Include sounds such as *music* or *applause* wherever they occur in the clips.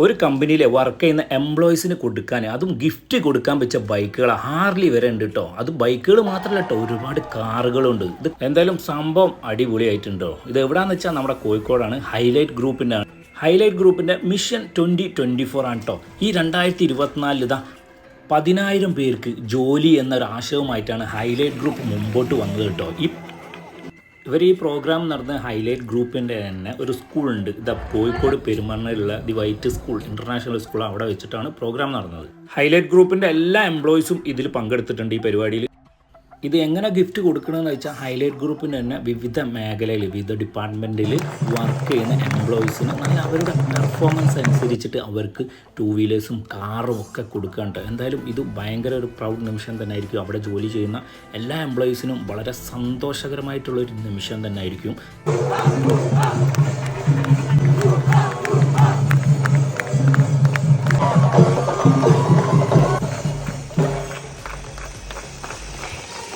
ഒരു കമ്പനിയിലെ വർക്ക് ചെയ്യുന്ന എംപ്ലോയീസിന് കൊടുക്കാൻ അതും ഗിഫ്റ്റ് കൊടുക്കാൻ വെച്ച ബൈക്കുകൾ ഹാർലി വരെ ഉണ്ട് കേട്ടോ അത് ബൈക്കുകൾ മാത്രമല്ല കേട്ടോ ഒരുപാട് കാറുകളുണ്ട് ഇത് എന്തായാലും സംഭവം അടിപൊളിയായിട്ടുണ്ടോ ഇത് എവിടാന്ന് വെച്ചാൽ നമ്മുടെ കോഴിക്കോടാണ് ഹൈലൈറ്റ് ഗ്രൂപ്പിന്റെ ആണ്. ഹൈലൈറ്റ് ഗ്രൂപ്പിന്റെ മിഷൻ ട്വന്റി ട്വന്റി ഫോർ ആണ് കേട്ടോ ഈ രണ്ടായിരത്തി ഇരുപത്തിനാലിൽ ഇതാ പതിനായിരം പേർക്ക് ജോലി എന്നൊരു ആശയവുമായിട്ടാണ് ഹൈലൈറ്റ് ഗ്രൂപ്പ് മുമ്പോട്ട് വന്നത് കേട്ടോ ഈ ഇവർ ഈ പ്രോഗ്രാം നടന്ന ഹൈലൈറ്റ് ഗ്രൂപ്പിന്റെ തന്നെ ഒരു സ്കൂളുണ്ട് the Kozhikode പെരുമണ്ണയിലുള്ള the white school international school അവിടെ വെച്ചിട്ടാണ് പ്രോഗ്രാം നടന്നത്. ഹൈലൈറ്റ് ഗ്രൂപ്പിന്റെ എല്ലാ എംപ്ലോയീസും ഇതിൽ പങ്കെടുത്തിട്ടുണ്ട് ഈ പരിപാടിയിൽ ഇത് എങ്ങനെ ഗിഫ്റ്റ് കൊടുക്കണമെന്ന് വെച്ചാൽ ഹൈലൈറ്റ് ഗ്രൂപ്പിന് തന്നെ വിവിധ മേഖലയിൽ വിവിധ ഡിപ്പാർട്ട്മെന്റിൽ വർക്ക് ചെയ്യുന്ന എംപ്ലോയീസിന് നല്ല അവരുടെ പെർഫോമൻസ് അനുസരിച്ചിട്ട് അവർക്ക് ടൂ വീലേഴ്സും കാറും ഒക്കെ കൊടുക്കാണ്ട് എന്തായാലും ഇത് ഭയങ്കര ഒരു പ്രൗഡ് നിമിഷം തന്നെ ആയിരിക്കും അവിടെ ജോലി ചെയ്യുന്ന എല്ലാ എംപ്ലോയീസിനും വളരെ സന്തോഷകരമായിട്ടുള്ള ഒരു നിമിഷം തന്നെ ആയിരിക്കും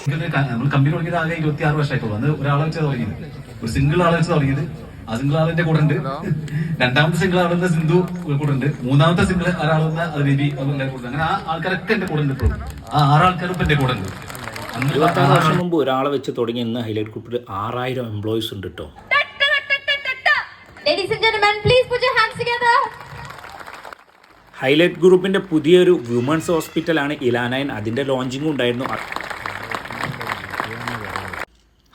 നമ്മൾ കമ്പനി തുടങ്ങിയത് ആകെ ഇരുപത്തി ആറ് വർഷമായിട്ടുള്ളൂ. അന്ന് ഒരാളെ വെച്ച് തുടങ്ങിയത്. ഒരു സിംഗിൾ ആളെ വെച്ച് തുടങ്ങിയത്. ആ സിംഗിൾ ആളിന്റെ കൂടെ ഉണ്ട്. *laughs* രണ്ടാമത്തെ സിംഗിൾ ആളുന്ന സിന്ധു കൂടെ ഉണ്ട്. മൂന്നാമത്തെ സിംഗിൾ ഒരാളുന്ന അത് രവി അതിന്റെ കൂടെ. അങ്ങനെ ആ ആൾക്കാരൊക്കെ എന്റെ കൂടെ ഉണ്ട് ഇപ്പോഴും. ആ ആറാൾക്കാരും ഇപ്പൊ എന്റെ കൂടെ ഉണ്ട്. ഇരുപത്താറ് വർഷം മുമ്പ് ഒരാളെ വെച്ച് തുടങ്ങി ഇന്ന് ഹൈലൈറ്റ് ഗ്രൂപ്പിൽ ആറായിരം എംപ്ലോയീസ് ഉണ്ട് കേട്ടോ. ഹൈലൈറ്റ് ഗ്രൂപ്പിന്റെ പുതിയൊരു വുമൺസ് ഹോസ്പിറ്റലാണ് ഇലാനയൻ. അതിന്റെ ലോഞ്ചിങ്ങും ഉണ്ടായിരുന്നു.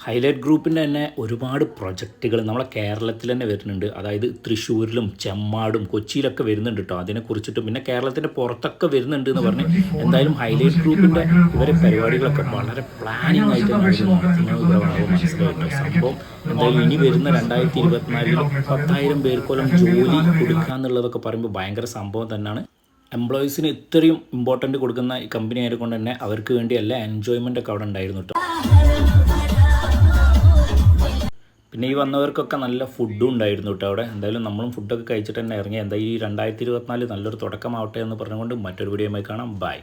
ഹൈലൈറ്റ് ഗ്രൂപ്പിന്റെ തന്നെ ഒരുപാട് പ്രൊജക്റ്റുകൾ നമ്മളെ കേരളത്തിൽ തന്നെ വരുന്നുണ്ട്. അതായത് തൃശ്ശൂരിലും ചെമ്മാടും കൊച്ചിയിലൊക്കെ വരുന്നുണ്ട് കേട്ടോ അതിനെക്കുറിച്ചിട്ടും പിന്നെ കേരളത്തിന്റെ പുറത്തൊക്കെ വരുന്നുണ്ട് എന്ന് പറഞ്ഞ് എന്തായാലും ഹൈലൈറ്റ് ഗ്രൂപ്പിന്റെ ഇവരെ പരിപാടികളൊക്കെ വളരെ പ്ലാനിങ് ആയിട്ട് മനസ്സിലായിട്ടോ? സംഭവം എന്തായാലും ഇനി വരുന്ന രണ്ടായിരത്തി ഇരുപത്തിനാലിൽ പത്തായിരം പേർക്കോളം ജോലി കൊടുക്കുക എന്നുള്ളതൊക്കെ പറയുമ്പോൾ ഭയങ്കര സംഭവം തന്നെയാണ് എംപ്ലോയീസിന് ഇത്രയും ഇമ്പോർട്ടന്റ് കൊടുക്കുന്ന കമ്പനി ആയതുകൊണ്ട് തന്നെ അവർക്ക് വേണ്ടി എല്ലാ എൻജോയ്മെന്റ് ഒക്കെ അവിടെ ഉണ്ടായിരുന്നു കേട്ടോ പിന്നെ ഈ വന്നവർക്കൊക്കെ നല്ല ഫുഡും ഉണ്ടായിരുന്നു കേട്ടോ അവിടെ. എന്തായാലും നമ്മളും ഫുഡൊക്കെ കഴിച്ചിട്ട് തന്നെ ഇറങ്ങി. എന്താ ഈ രണ്ടായിരത്തി ഇരുപത്തിനാല് നല്ലൊരു തുടക്കമാവട്ടെ എന്ന് പറഞ്ഞുകൊണ്ട് മറ്റൊരു വീഡിയോയുമായി കാണാം. ബൈ